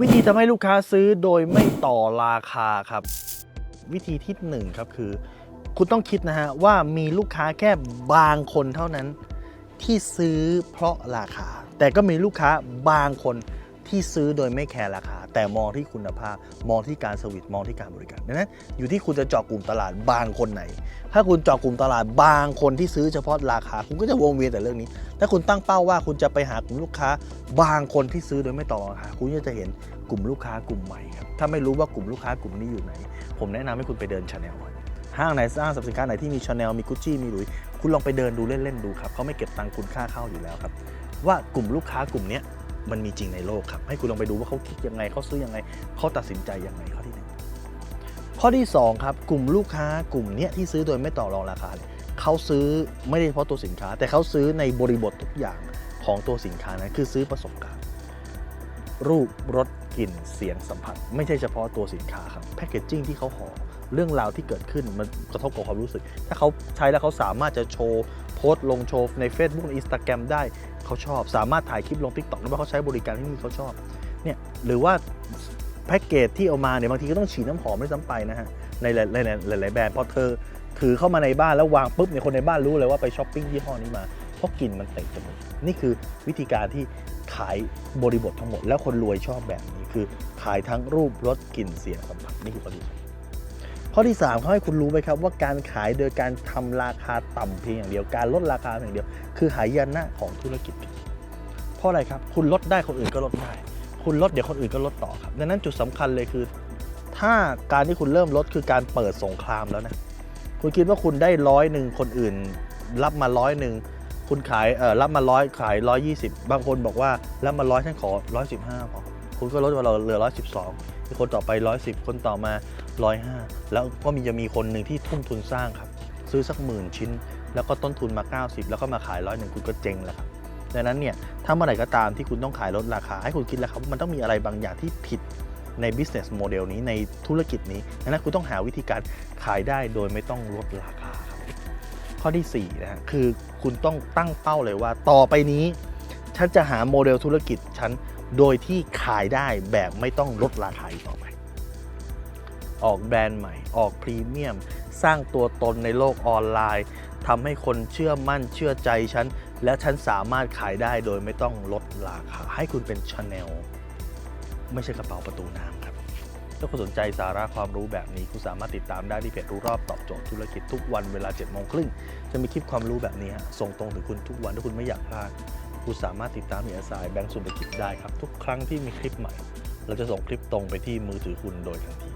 วิธีทำให้ลูกค้าซื้อโดยไม่ต่อราคาครับ วิธีที่หนึ่งครับคือ คุณต้องคิดนะฮะว่ามีลูกค้าแค่บางคนเท่านั้น ที่ซื้อเพราะราคา แต่ก็มีลูกค้าบางคน ที่ซื้อโดยไม่แคร์ราคา แต่มองที่คุณภาพ มองที่การสวิตมองที่การบริการดังนั้นอยู่ที่คุณจะเจาะกลุ่มตลาดบางคนไหน ถ้าคุณเจาะกลุ่มตลาดบางคนที่ซื้อเฉพาะราคา คุณก็จะวงเวียนแต่เรื่องนี้ ถ้าคุณตั้งเป้าว่าคุณจะไปหากลุ่มลูกค้า บางคนที่ซื้อโดยไม่ต่อราคาคุณก็จะเห็นกลุ่มลูกค้ากลุ่มใหม่ครับถ้าไม่รู้ว่ากลุ่มลูกค้ากลุ่มนี้อยู่ไหน ผมแนะนำให้คุณไปเดินชาแนลห้างไหนห้างสรรพสินค้าไหนที่มีชาแนลมีกุชชี่มีหลุยคุณลองไปเดินดูเล่นๆดูครับเขาไม่เก็บตังค์คุณค่าเข้าอยู่แล้วครับว่ากลุ่มลูกค้ากลุ่มนี้ มันมีจริงในโลกครับ ให้คุณลองไปดูว่าเขาคิดยังไงเขาซื้อยังไงเขาตัดสินใจยังไงข้อที่หนึ่งข้อที่สองครับกลุ่มลูกค้ากลุ่มเนี้ยที่ซื้อโดยไม่ต่อรองราคาเนี่ยเขาซื้อไม่ได้เฉพาะตัวสินค้า แต่เขาซื้อในบริบททุกอย่างของตัวสินค้านั้นคือซื้อประสบการณ์ รูปรสกลิ่นเสียงสัมผัส ไม่ใช่เฉพาะตัวสินค้าครับแพคเกจจิ้งที่เขาห่อ เรื่องราวที่เกิดขึ้นมันกระทบกับความรู้สึก ถ้าเขาใช้แล้วเขาสามารถจะโชว์โพสต์ลงโชว์ใน Facebook ใน Instagram ได้เขาชอบ สามารถถ่ายคลิปลง TikTok ได้ว่าเขาใช้บริการที่นี่เขาชอบเนี่ยหรือว่าแพ็กเกจที่เอามาเนี่ยบางทีก็ต้องฉีดน้ำหอมไม่ซ้ำไปนะฮะในหลายๆหลายๆแบรนด์พอเธอถือเข้ามาในบ้านแล้ววางปุ๊บเนี่ยคนในบ้านรู้เลยว่าไปช้อปปิ้งยี่ห้อนี้มาเพราะกลิ่นมันเตะจมูกนี่คือวิธีการที่ขายบริบททั้งหมด แล้วคนรวยชอบแบบนี้คือขายทั้งรูปรสกลิ่นเสียงสัมผัสนี่คือข้อที่สอง ข้อที่สามเขาให้คุณรู้ไหมครับว่าการขายโดยการทำราคาต่ำเพียงอย่างเดียวการลดราคาเพียงอย่างเดียว คือหายนะของธุรกิจ เพราะอะไรครับ คุณลดได้คนอื่นก็ลดได้ คุณลดเดี๋ยวคนอื่นก็ลดต่อครับดังนั้นจุดสำคัญเลยคือ ถ้าการที่คุณเริ่มลดคือการเปิดสงครามแล้วนะคุณคิดว่าคุณได้ร้อยหนึ่งคนอื่น รับมาร้อยหนึ่งคุณขายเออรับมาร้อยขายร้อยยี่สิบบางคนบอกว่ารับมาร้อยฉันขอร้อยสิบห้าพอคุณก็ลดมาเราเหลือร้อยสิบสองคนต่อไปร้อยสิบคนต่อมา ร้อยห้าแล้วก็มีจะมีคนหนึ่งที่ทุ่มทุนสร้างครับ ซื้อสักหมื่นชิ้น แล้วก็ต้นทุนมา 90 แล้วก็มาขายร้อยหนึ่งคุณก็เจ๊งแล้วครับดังนั้นเนี่ยถ้าเมื่อไหร่ก็ตามที่คุณต้องขายลดราคา ให้คุณคิดแล้วครับว่ามันต้องมีอะไรบางอย่างที่ผิดใน business model นี้ในธุรกิจนี้ดังนั้นคุณต้องหาวิธีการขายได้โดยไม่ต้องลดราคาครับข้อที่4นะฮะคือคุณต้องตั้งเป้าเลยว่า ต่อไปนี้ฉันจะหาโมเดลธุรกิจฉันโดยที่ขายได้แบบไม่ต้องลดราคาอีกต่อไป ออกแบรนด์ใหม่ ออกพรีเมียม สร้างตัวตนในโลกออนไลน์ทำให้คนเชื่อมั่นเชื่อใจฉัน และฉันสามารถขายได้โดยไม่ต้องลดราคา ให้คุณเป็นชาแนลไม่ใช่กระเป๋าประตูน้ำครับ ถ้าคุณสนใจสาระความรู้แบบนี้ คุณสามารถติดตามได้ที่เพจรู้รอบตอบโจทย์ธุรกิจทุกวันเวลา7จ็ดโมงครึ่งจะมีคลิปความรู้แบบนี้ส่งตรงถึงคุณทุกวันถ้าคุณไม่อยากพลาดคุณสามารถติดตามมีสายแบงก์สุนทรกิจได้ครับ ทุกครั้งที่มีคลิปใหม่ เราจะส่งคลิปตรงไปที่มือถือคุณโดยทันที